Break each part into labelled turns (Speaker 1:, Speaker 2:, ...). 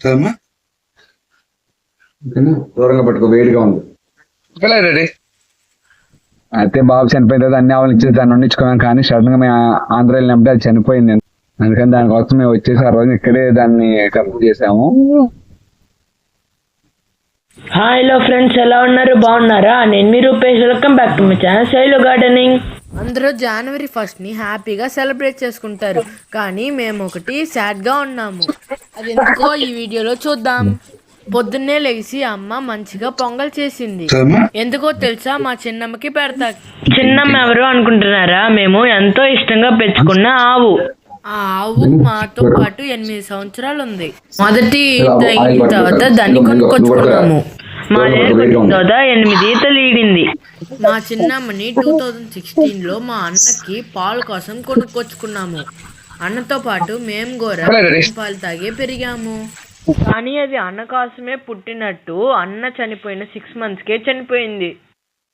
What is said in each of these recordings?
Speaker 1: చదమ్మా
Speaker 2: దూరంగా పట్టుకో వేడిగా ఉంది.
Speaker 1: రెడీ.
Speaker 2: అయితే బాబు చనిపోయిన తర్వాత అన్ని ఆవులు ఇచ్చేసి దాన్ని వండించుకున్నాం కానీ సడన్గా మేము ఆంధ్ర వెళ్ళినప్పుడు అది చనిపోయింది. అందుకని దానికోసం మేము వచ్చేసి ఆ రోజు ఇక్కడే దాన్ని కరెక్ట్ చేసాము.
Speaker 3: హాయ్ హలో ఫ్రెండ్స్ ఎలా ఉన్నారు? బాగున్నారా? నేను మీ Rupesh welcome back to my channel Shailu gardening
Speaker 4: అందరూ జనవరి ఫస్ట్ని హ్యాపీగా సెలబ్రేట్ చేసుకుంటారు. కానీ మేము ఒకటి సాడ్గా ఉన్నాము. అది ఎందుకో ఈ వీడియోలో చూద్దాం. పొద్దున్నే లేచి అమ్మ మంచిగా పొంగల్ చేసింది. ఎందుకో తెలుసా? మా చిన్నమ్మకి పెడతా.
Speaker 3: చిన్నమ్మ ఎవరు అనుకుంటున్నారా? మేము ఎంతో ఇష్టంగా పెంచుకున్న ఆవు.
Speaker 4: ఆ ఆవు మాతో పాటు ఎనిమిది సంవత్సరాలు ఉంది. మొదటి ఈత అయిన తర్వాత దాన్ని కొనుక్కొచ్చుకున్నాము.
Speaker 3: మా లేరు తర్వాత ఎనిమిది ఈతలు ఈడింది
Speaker 4: మా చిన్నమ్మని టూ థౌజండ్ సిక్స్టీన్లో మా అన్నకి పాలు కోసం కొనుక్కొచ్చుకున్నాము. అన్నతో పాటు మేము కూడా పాలు తాగే పెరిగాము.
Speaker 3: కానీ అది అన్న కోసమే పుట్టినట్టు అన్న చనిపోయిన సిక్స్ మంత్స్కే చనిపోయింది.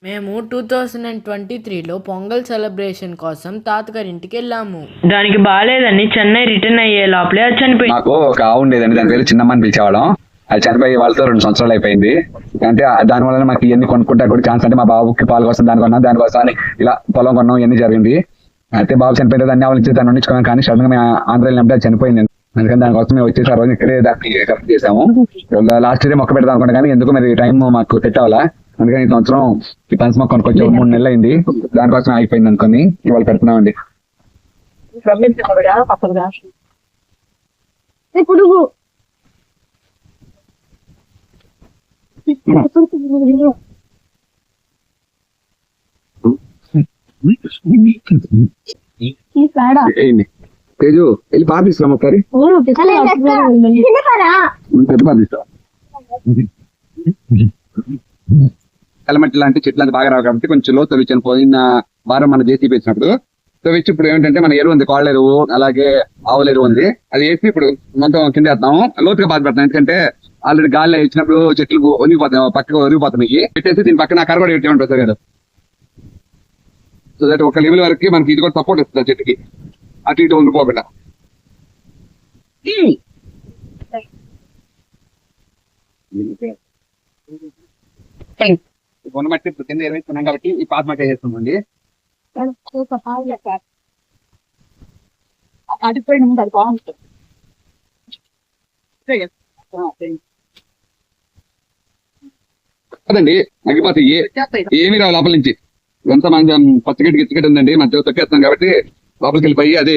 Speaker 4: మేము టూ థౌజండ్ అండ్ ట్వంటీ త్రీలో పొంగల్ సెలబ్రేషన్ కోసం తాతగారి ఇంటికి వెళ్ళాము.
Speaker 3: దానికి బాగాలేదని చెన్నై రిటర్న్ అయ్యే లోపలే అది చనిపోయింది.
Speaker 2: నాకు ఒక ఆవు ఉండేదండి దాని పేరు చిన్నమ్మని పిలిచేవాళ్ళం. అది చనిపోయి వాళ్ళతో రెండు సంవత్సరాలు అయిపోయింది. అంటే దాని వల్ల మాకు ఇవన్నీ కొనుక్కుంటా కూడా ఛాన్స్ అంటే మా బాబుకి పాలు కోసం దాని కొన్నాం దానికోసం అని ఇలా పొలం కొన్నాం ఇవన్నీ జరిగింది. అయితే బాబు చనిపోయిన తర్వాత అన్ని ఆవులు ఇచ్చేసి కానీ సడన్గా మేము ఆంధ్ర వెళ్ళినప్పుడు చనిపోయింది. అందుకని దానికోసం మేము వచ్చేసి ఆ రోజు ఇక్కడే దాన్ని కరెక్ట్ చేసాము లాస్ట్ ఇయర్ మొక్క పెడదాం అనుకున్నా కానీ ఎందుకు మరి టైం మాకు సెట్ అవ్వాలా? అందుకని ఈ సంవత్సరం ఈ పనస మొక్క కొనుక్కొచ్చి మూడు నెలలు అయింది. దానికోసం అయిపోయింది అనుకుని ఇవాళ పెడుతున్నామండి.
Speaker 5: పురుగు
Speaker 2: తేజు వెళ్ళి పాపిస్తాం ఒకసారి. కలమట్టి లాంటి చెట్లు అంతా బాగా రావు కాబట్టి కొంచెం లోతు తవ్వించాను పోయిన వారం మన జేసీబీ వచ్చినప్పుడు తవ్వించి ఇప్పుడు ఏంటంటే మన ఎరువు ఉంది కాళ్ళ ఎరువు అలాగే ఆవుల ఎరువు ఉంది. అది వేసి ఇప్పుడు మొత్తం కింద వేస్తాము లోతుగా బాధ పెడతాం ఎందుకంటే ఆల్రెడీ గాలి ఇచ్చినప్పుడు చెట్లు ఒలిగిపోతాయి పక్కకు ఒరిగిపోతున్నాయి. పెట్టేసి దీని పక్కన కర్ర కూడా పెట్టి ఉంటుంది సార్ కదా సో దట్ ఒక లెవెల్ వరకు మనకి ఇది కూడా సపోర్ట్ ఇస్తుంది చెట్టుకి. అటు ఇటు ఉండిపోకుండా ఉన్న మట్టి ఇప్పుడు కింద ఎరవేస్తున్నాం కాబట్టి ఈ పాత మట్టి వేస్తున్నామండి
Speaker 5: అడిపోయిన ముందు అది బాగుంటుంది
Speaker 2: కదండి అగ్గిపోతాయి ఏమి రావు లోపల నుంచి. ఎంత మంది పచ్చగడ్డి గిచ్చగడ్డి ఉందండి? మధ్యలో తొక్కేస్తాం కాబట్టి లోపలికి వెళ్ళిపోయి అదే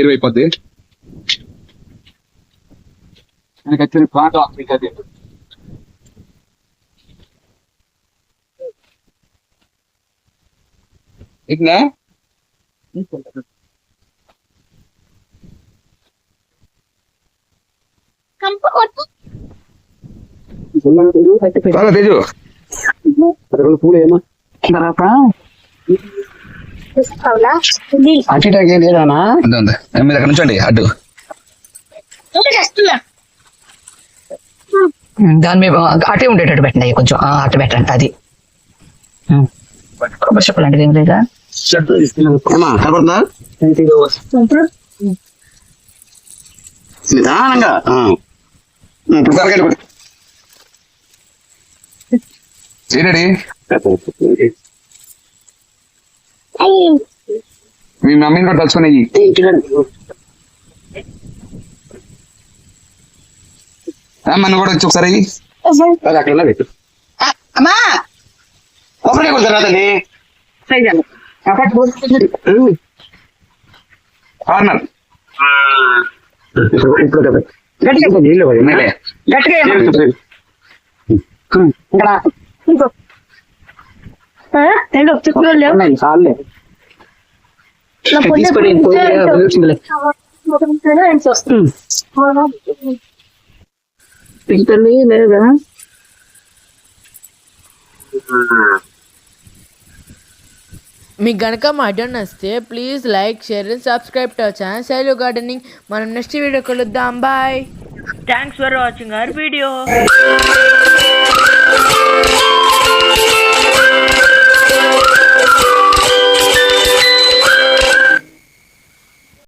Speaker 2: అది. ఎక్కిందా
Speaker 5: కంప కొట్టు.
Speaker 2: చాలా
Speaker 5: అవునా? ఇది
Speaker 2: ఉంది ఉంది. మీరు అక్కడ నుంచండి అడ్డు.
Speaker 6: దాని మీద అటే ఉండేటట్టు పెట్టండి కొంచెం అటు పెట్టండి అది. కొబ్బరి చెప్పలు అంటే ఏం లేదా?
Speaker 7: నిదానంగా.
Speaker 2: ఇప్పుడు. ఏంటండి మీ మమ్మీని కూడా తలుచుకునేవి మన కూడా వచ్చి ఒకసారి
Speaker 7: అక్కడ పెట్టు
Speaker 6: అమ్మా!
Speaker 7: తల్లి.
Speaker 2: కార్నర్
Speaker 7: ఇప్పుడు కదా. గట్టిగా
Speaker 6: ఏమో.
Speaker 5: ఇక్కడ ఇంకో రెండు చెట్లు లేవు
Speaker 7: ఉన్నాయి, చాలులే.
Speaker 5: నా పొద్దు
Speaker 6: తీసుకొని లేదా?
Speaker 4: మీకు గనక మా ఐడియా నచ్చితే please like share and subscribe to our channel Shailu gardening. మనం నెక్స్ట్ వీడియో కలుద్దాం. Bye.
Speaker 3: Thanks for watching our video